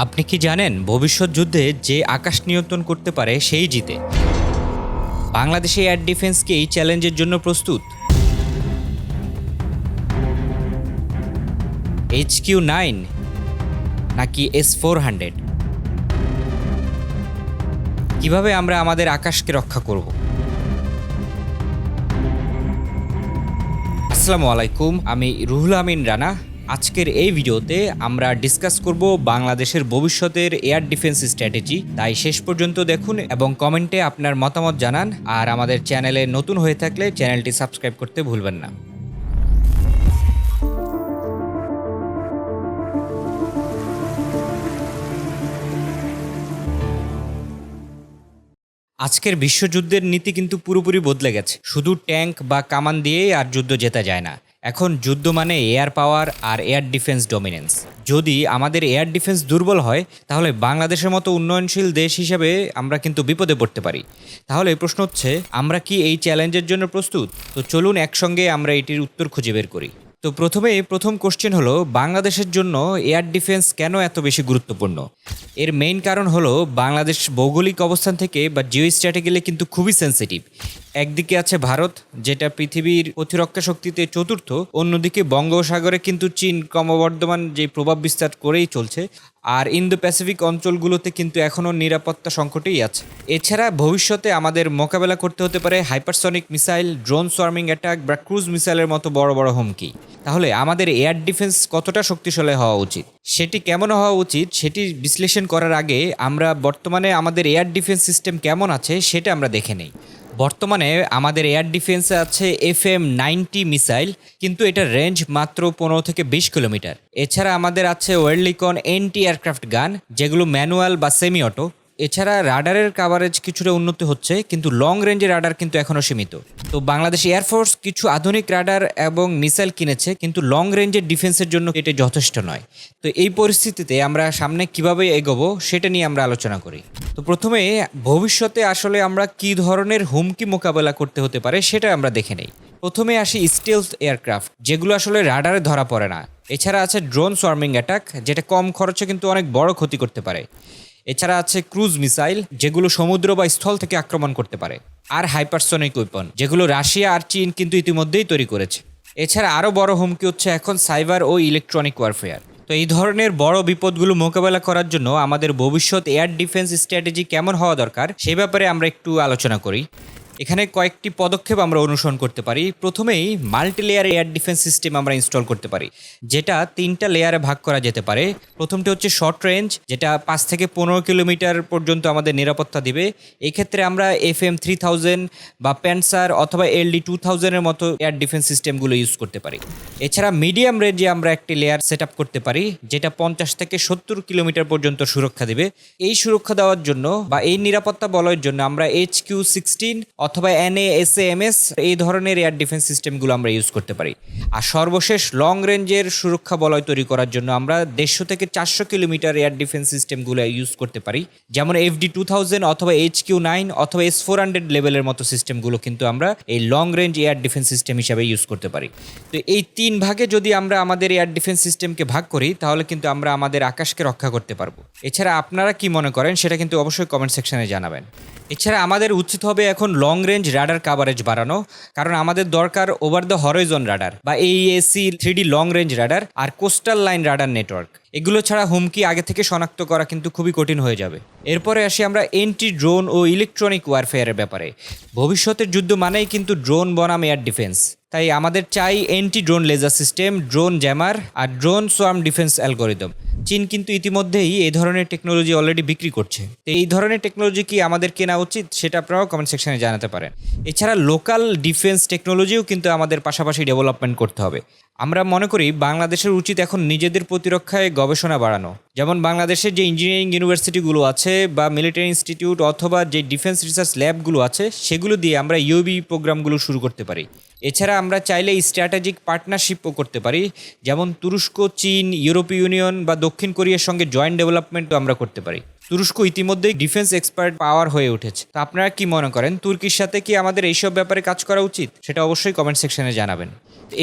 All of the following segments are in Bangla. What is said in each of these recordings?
আপনি কি জানেন ভবিষ্যৎ যুদ্ধে যে আকাশ নিয়ন্ত্রণ করতে পারে সেই জিতে? বাংলাদেশে এয়ার ডিফেন্স কি এই চ্যালেঞ্জের জন্য প্রস্তুত? এইচ কিউ নাইন নাকি এস ফোর হান্ড্রেড? কীভাবে আমরা আমাদের আকাশকে রক্ষা করব? আসসালামু আলাইকুম, আমি রুহুল আমিন রানা। আজকের এই ভিডিওতে আমরা ডিসকাস করব বাংলাদেশের ভবিষ্যতের এয়ার ডিফেন্স স্ট্র্যাটেজি তাই শেষ পর্যন্ত দেখুন এবং কমেন্টে আপনার মতামত জানান। আর আমাদের চ্যানেলে নতুন হয়ে থাকলে চ্যানেলটি সাবস্ক্রাইব করতে ভুলবেন না। আজকের বিশ্বযুদ্ধের নীতি কিন্তু পুরোপুরি বদলে গেছে। শুধু ট্যাঙ্ক বা কামান দিয়েই আর যুদ্ধ জেতা যায় না। এখন যুদ্ধ মানে এয়ার পাওয়ার আর এয়ার ডিফেন্স ডমিনেন্স। যদি আমাদের এয়ার ডিফেন্স দুর্বল হয়, তাহলে বাংলাদেশের মতো উন্নয়নশীল দেশ হিসেবে আমরা কিন্তু বিপদে পড়তে পারি। তাহলে প্রশ্ন হচ্ছে, আমরা কি এই চ্যালেঞ্জের জন্য প্রস্তুত? তো চলুন একসঙ্গে আমরা এটির উত্তর খুঁজে বের করি। তো প্রথমে প্রথম কোশ্চেন হলো, বাংলাদেশের জন্য এয়ার ডিফেন্স কেন এত বেশি গুরুত্বপূর্ণ? এর মেইন কারণ হলো, বাংলাদেশ ভৌগোলিক অবস্থান থেকে বা জিও স্ট্র্যাটেগিলে কিন্তু খুবই সেন্সিটিভ একদিকে আছে ভারত, যেটা পৃথিবীর প্রতিরক্ষা শক্তিতে চতুর্থ, অন্যদিকে বঙ্গোপসাগরে কিন্তু চীন ক্রমবর্ধমান যে প্রভাব বিস্তার করেই চলছে, আর ইন্দো প্যাসিফিক অঞ্চলগুলোতে কিন্তু এখনও নিরাপত্তা সংকটেই আছে। এছাড়া ভবিষ্যতে আমাদের মোকাবেলা করতে হতে পারে hypersonic missile, drone swarming attack বা ক্রুজ মিসাইলের মতো বড় বড় হুমকি। তাহলে আমাদের এয়ার ডিফেন্স কতটা শক্তিশালী হওয়া উচিত? সেটি কেমন হওয়া উচিত? সেটি বিশ্লেষণ করার আগে আমরা বর্তমানে আমাদের এয়ার ডিফেন্স সিস্টেম কেমন আছে সেটা আমরা দেখে নেই। বর্তমানে আমাদের এয়ার ডিফেন্সে আছে এফ এম নাইনটি মিসাইল কিন্তু এটার রেঞ্জ মাত্র পনেরো থেকে বিশ কিলোমিটার এছাড়া আমাদের আছে ওয়েল্ডলিকন এনটি এয়ারক্রাফট গান যেগুলো ম্যানুয়াল বা সেমি অটো এছাড়া রাডারের কাভারেজ কিছুটা উন্নত হচ্ছে, কিন্তু লং রেঞ্জের রাডার কিন্তু এখনও সীমিত। তো বাংলাদেশ এয়ারফোর্স কিছু আধুনিক রাডার এবং মিসাইল কিনেছে, কিন্তু লং রেঞ্জের ডিফেন্সের জন্য এটা যথেষ্ট নয়। তো এই পরিস্থিতিতে আমরা সামনে কীভাবে এগোবো, সেটা নিয়ে আমরা আলোচনা করি। তো প্রথমে, ভবিষ্যতে আসলে আমরা কি ধরনের হুমকি মোকাবেলা করতে হতে পারে, সেটা আমরা দেখে নেই। প্রথমে আসি স্টিলস এয়ারক্রাফট যেগুলো আসলে রাডারে ধরা পড়ে না। এছাড়া আছে ড্রোন সোয়ার্মিং অ্যাটাক যেটা কম খরচে কিন্তু অনেক বড় ক্ষতি করতে পারে। এছাড়া আছে ক্রুজ মিসাইল, যেগুলো সমুদ্র বা স্থল থেকে আক্রমণ করতে পারে, আর হাইপারসনিক উইপন, যেগুলো রাশিয়া আর চীন কিন্তু ইতিমধ্যেই তৈরি করেছে। এছাড়া আরও বড় হুমকি হচ্ছে এখন সাইবার ও ইলেকট্রনিক ওয়ারফেয়ার। তো এই ধরনের বড় বিপদগুলো মোকাবেলা করার জন্য আমাদের ভবিষ্যৎ এয়ার ডিফেন্স স্ট্র্যাটেজি কেমন হওয়া দরকার, সে ব্যাপারে আমরা একটু আলোচনা করি। এখানে কয়েকটি পদক্ষেপ আমরা অনুসরণ করতে পারি। প্রথমেই multi layer air defence system আমরা ইনস্টল করতে পারি, যেটা তিনটা লেয়ারে ভাগ করা যেতে পারে। প্রথমটি হচ্ছে শর্ট রেঞ্জ যেটা পাঁচ থেকে পনেরো কিলোমিটার পর্যন্ত আমাদের নিরাপত্তা দিবে। এক্ষেত্রে আমরা এফ এম থ্রি থাউজেন্ড বা প্যান্সার অথবা এলডি টু থাউজেন্ডের মতো এয়ার ডিফেন্স সিস্টেমগুলো ইউজ করতে পারি। এছাড়া মিডিয়াম রেঞ্জে আমরা একটি লেয়ার সেট করতে পারি, যেটা পঞ্চাশ থেকে সত্তর কিলোমিটার পর্যন্ত সুরক্ষা দিবে। এই সুরক্ষা দেওয়ার জন্য বা এই নিরাপত্তা বলয়ের জন্য আমরা এইচ কিউ সিক্সটিন অথবা N A S M S এই ধরনের এয়ার ডিফেন্স সিস্টেমগুলো আমরা ইউজ করতে পারি। আর সর্বশেষ লং রেঞ্জের সুরক্ষা বলয় তৈরি করার জন্য আমরা দেড়শো থেকে চারশো কিলোমিটার এয়ার ডিফেন্স সিস্টেমগুলো ইউজ করতে পারি। যেমন এফডি টু থাউজেন্ড অথবা এইচ কিউ নাইন অথবা এস ফোর হান্ড্রেড লেভেলের মতো সিস্টেমগুলো কিন্তু আমরা এই long range air defence system হিসাবে ইউজ করতে পারি। তো এই তিন ভাগে যদি আমরা আমাদের এয়ার ডিফেন্স সিস্টেমকে ভাগ করি, তাহলে কিন্তু আমরা আমাদের আকাশকে রক্ষা করতে পারব। এছাড়া আপনারা কি মনে করেন, সেটা কিন্তু অবশ্যই কমেন্ট সেকশনে জানাবেন। এছাড়া আমাদের উচিত হবে এখন লং রেঞ্জ রাডার কাভারেজ বাড়ানো, কারণ আমাদের দরকার ওভার দ্য হরাইজন রাডার বা এইএসি থ্রি লং রেঞ্জ রাডার আর কোস্টাল লাইন রাডার নেটওয়ার্ক এগুলো ছাড়া হুমকি আগে থেকে শনাক্ত করা কিন্তু খুবই কঠিন হয়ে যাবে। এরপরে আসি আমরা এন্টি ড্রোন ও ইলেকট্রনিক ওয়ারফেয়ারের ব্যাপারে। ভবিষ্যতের যুদ্ধ মানেই কিন্তু ড্রোন বনাম এয়ার ডিফেন্স তাই আমাদের চাই anti drone laser system drone jammer আর ড্রোন সোয়ার্ম ডিফেন্স অ্যালগোরিদম চীন কিন্তু ইতিমধ্যেই এই ধরনের টেকনোলজি অলরেডি বিক্রি করছে। এই ধরনের টেকনোলজি কি আমাদের কেনা উচিত সেটা আপনারাও কমেন্ট সেকশনে জানাতে পারেন। এছাড়া লোকাল ডিফেন্স টেকনোলজিও কিন্তু আমাদের পাশাপাশি ডেভেলপমেন্ট করতে হবে। আমরা মনে করি বাংলাদেশের উচিত এখন নিজেদের প্রতিরক্ষায় গবেষণা বাড়ানো। যেমন বাংলাদেশের যে ইঞ্জিনিয়ারিং ইউনিভার্সিটিগুলো আছে বা মিলিটারি ইনস্টিটিউট অথবা যে ডিফেন্স রিসার্চ ল্যাবগুলো আছে, সেগুলো দিয়ে আমরা ইউবি প্রোগ্রামগুলো শুরু করতে পারি। এছাড়া আমরা চাইলে স্ট্র্যাটেজিক পার্টনারশিপও করতে পারি। যেমন তুরস্ক, চীন, ইউরোপীয় ইউনিয়ন বা দক্ষিণ কোরিয়ার সঙ্গে জয়েন্ট ডেভেলপমেন্টও আমরা করতে পারি। তুরস্ক ইতিমধ্যেই ডিফেন্স এক্সপার্ট পাওয়ার হয়ে উঠেছে। তো আপনারা কি মনে করেন? তুর্কির সাথে কি আমাদের এইসব ব্যাপারে কাজ করা উচিত? সেটা অবশ্যই কমেন্ট সেকশনে জানাবেন।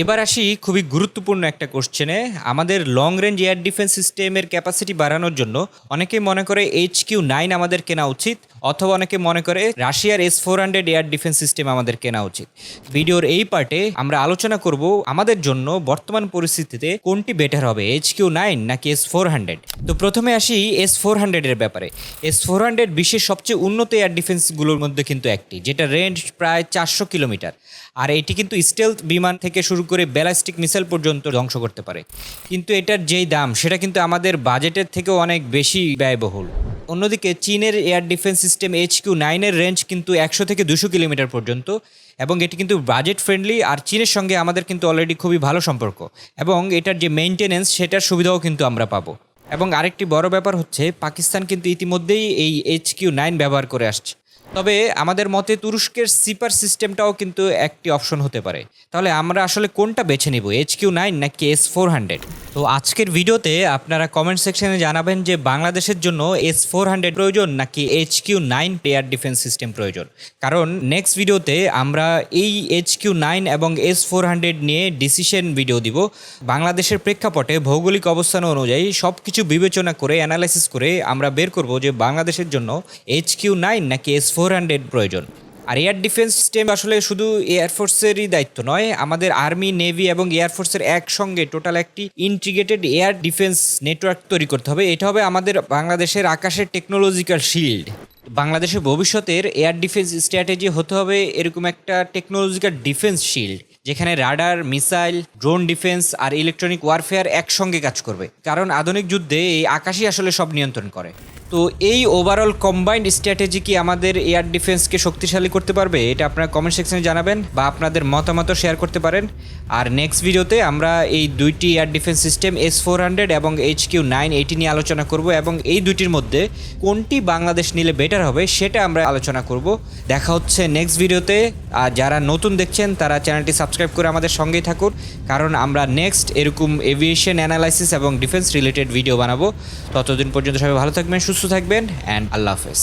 এবার আসি খুবই গুরুত্বপূর্ণ একটা কোশ্চেনে আমাদের লং রেঞ্জ এয়ার ডিফেন্স সিস্টেমের ক্যাপাসিটি বাড়ানোর জন্য অনেকে মনে করে এইচ কিউ নাইন আমাদের কেনা উচিত। অথবা অনেকে মনে করে, রাশিয়ার S four hundred air defence system আমাদের কেনা উচিত। ভিডিওর এই পার্টে আমরা আলোচনা করব আমাদের জন্য বর্তমান পরিস্থিতিতে কোনটি বেটার হবে এইচ কিউ নাইন নাকি এস ফোর হান্ড্রেড তো প্রথমে আসি এস ফোর হান্ড্রেডের ব্যাপারে। এস ফোর হান্ড্রেড বিশ্বের সবচেয়ে উন্নত এয়ার ডিফেন্সগুলোর মধ্যে কিন্তু একটি, যেটা রেঞ্জ প্রায় চারশো কিলোমিটার। আর এটি কিন্তু স্টেলথ বিমান থেকে শুরু করে ব্যালাস্টিক মিসাইল পর্যন্ত ধ্বংস করতে পারে। কিন্তু এটার যেই দাম, সেটা কিন্তু আমাদের বাজেটের থেকেও অনেক বেশি ব্যয়বহুল। অন্যদিকে চীনের air defence system H Q নাইনের রেঞ্জ কিন্তু একশো থেকে দুশো কিলোমিটার পর্যন্ত, এবং এটি কিন্তু বাজেট ফ্রেন্ডলি আর চীনের সঙ্গে আমাদের কিন্তু অলরেডি খুবই ভালো সম্পর্ক, এবং এটার যে মেনটেনেন্স সেটার সুবিধাও কিন্তু আমরা পাবো। এবং আরেকটি বড় ব্যাপার হচ্ছে, পাকিস্তান কিন্তু ইতিমধ্যেই এই এইচ কিউ নাইন ব্যবহার করে আসছে। তবে আমাদের মতে তুরস্কের সিপার সিস্টেমটাও কিন্তু একটি অপশন হতে পারে। তাহলে আমরা আসলে কোনটা বেছে নিব এইচ কিউ নাইন নাকি এস ফোর হান্ড্রেড তো আজকের ভিডিওতে আপনারা কমেন্ট সেকশনে জানাবেন যে বাংলাদেশের জন্য এস ফোর হান্ড্রেড প্রয়োজন নাকি H Q nine air defence system প্রয়োজন। কারণ নেক্সট ভিডিওতে আমরা এই এইচ কিউ নাইন এবং এস ফোর হান্ড্রেড নিয়ে ডিসিশন ভিডিও দিব। বাংলাদেশের প্রেক্ষাপটে ভৌগোলিক অবস্থান অনুযায়ী সব কিছু বিবেচনা করে অ্যানালাইসিস করে আমরা বের করব যে বাংলাদেশের জন্য এইচ কিউ নাইন নাকি এস ফোর হান্ড্রেড প্রয়োজন। আর এয়ার ডিফেন্স সিস্টেম আসলে শুধু এয়ারফোর্সেরই দায়িত্ব নয়, আমাদের আর্মি, নেভি এবং এয়ারফোর্সের একসঙ্গে টোটাল একটি ইন্টিগ্রেটেড এয়ার ডিফেন্স নেটওয়ার্ক তৈরি করতে হবে। এটা হবে আমাদের বাংলাদেশের আকাশের টেকনোলজিক্যাল শিল্ড। বাংলাদেশের ভবিষ্যতের এয়ার ডিফেন্স স্ট্র্যাটেজি হতে হবে এরকম একটা টেকনোলজিক্যাল ডিফেন্স শিল্ড, যেখানে রাডার, মিসাইল, ড্রোন ডিফেন্স আর ইলেকট্রনিক ওয়ারফেয়ার একসঙ্গে কাজ করবে। কারণ আধুনিক যুদ্ধে এই আকাশই আসলে সব নিয়ন্ত্রণ করে। তো এই ওভারঅল কম্বাইন্ড স্ট্র্যাটেজি কি আমাদের এয়ার ডিফেন্সকে শক্তিশালী করতে পারবে? এটা আপনারা কমেন্ট সেকশনে জানাবেন বা আপনাদের মতামত শেয়ার করতে পারেন। আর নেক্সট ভিডিওতে আমরা এই দুইটি air defence system S four hundred এবং এইচ কিউ নাইন এইটি নিয়ে আলোচনা করব এবং এই দুইটির মধ্যে কোনটি বাংলাদেশ নিলে বেটার হবে সেটা আমরা আলোচনা করব। দেখা হচ্ছে নেক্সট ভিডিওতে আর যারা নতুন দেখছেন, তারা চ্যানেলটি সাবস্ক্রাইব করে আমাদের সঙ্গেই থাকুন। কারণ আমরা নেক্সট এরকম এভিয়েশন অ্যানালাইসিস এবং ডিফেন্স রিলেটেড ভিডিও বানাবো। ততদিন পর্যন্ত সবাই ভালো থাকবেন সুস্থ থাকবেন অ্যান্ড আল্লাহ হাফেজ।